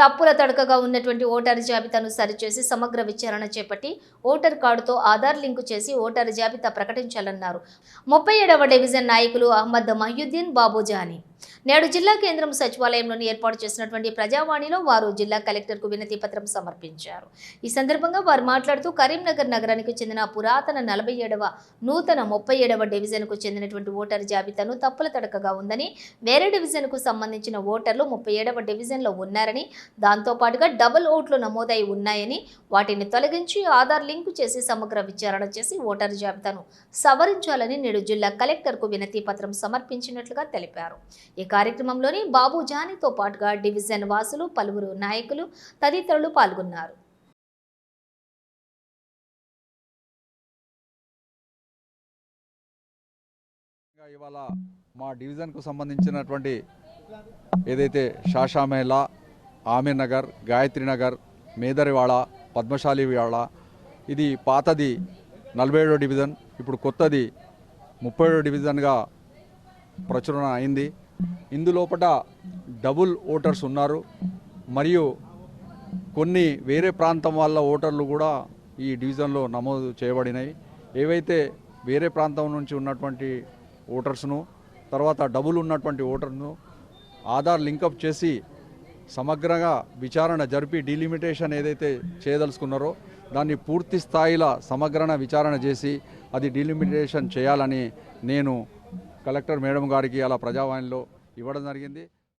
తప్పుల తడకగా ఉన్నటువంటి ఓటరు జాబితాను సరిచేసి సమగ్ర విచారణ చేపట్టి ఓటర్ కార్డుతో ఆధార్ లింకు చేసి ఓటరు జాబితా ప్రకటించాలన్నారు. ముప్పై ఏడవ డివిజన్ నాయకులు అహ్మద్ మహ్యుద్దీన్ బాబుజాని. నేడు జిల్లా కేంద్రం సచివాలయంలోని ఏర్పాటు చేసినటువంటి ప్రజావాణిలో వారు జిల్లా కలెక్టర్కు వినతి పత్రం సమర్పించారు. ఈ సందర్భంగా వారు మాట్లాడుతూ కరీంనగర్ నగరానికి చెందిన పురాతన నలభై ఏడవ నూతన ముప్పై ఏడవ డివిజన్కు చెందినటువంటి ఓటర్ జాబితాను తప్పుల తడకగా ఉందని వేరే డివిజన్కు సంబంధించిన ఓటర్లు ముప్పై ఏడవ డివిజన్లో ఉన్నారని దాంతోపాటుగా డబుల్ ఓట్లు నమోదై ఉన్నాయని వాటిని తొలగించి ఆధార్ లింకు చేసి సమగ్ర విచారణ చేసి ఓటర్ జాబితాను సవరించాలని నేడు జిల్లా కలెక్టర్కు వినతి పత్రం సమర్పించినట్లుగా తెలిపారు. ఈ కార్యక్రమంలోని బాబు జానీతో పాటుగా డివిజన్ వాసులు పలువురు నాయకులు తదితరులు పాల్గొన్నారు. ఇవాళ మా డివిజన్కు సంబంధించినటువంటి ఏదైతే షాషామేళ ఆమీర్ నగర్ గాయత్రి నగర్ మేదరివాడ పద్మశాలివాడ ఇది పాతది నలభై ఏడో డివిజన్ ఇప్పుడు కొత్తది ముప్పై ఏడో డివిజన్గా ప్రచురణ అయింది. ఇందులోపట డబుల్ ఓటర్స్ ఉన్నారు. మరియు కొన్ని వేరే ప్రాంతం వాళ్ళ ఓటర్లు కూడా ఈ డివిజన్లో నమోదు చేయబడినాయి. ఏవైతే వేరే ప్రాంతం నుంచి ఉన్నటువంటి ఓటర్స్ను తర్వాత డబుల్ ఉన్నటువంటి ఓటర్ను ఆధార్ లింకప్ చేసి సమగ్రంగా విచారణ జరిపి డీలిమిటేషన్ ఏదైతే చేయదలుచుకున్నారో దాన్ని పూర్తి స్థాయిలో సమగ్రన విచారణ చేసి అది డీలిమిటేషన్ చేయాలని నేను కలెక్టర్ మేడం గారికి అలా ప్రజావాణిలో ఇవ్వడం జరిగింది.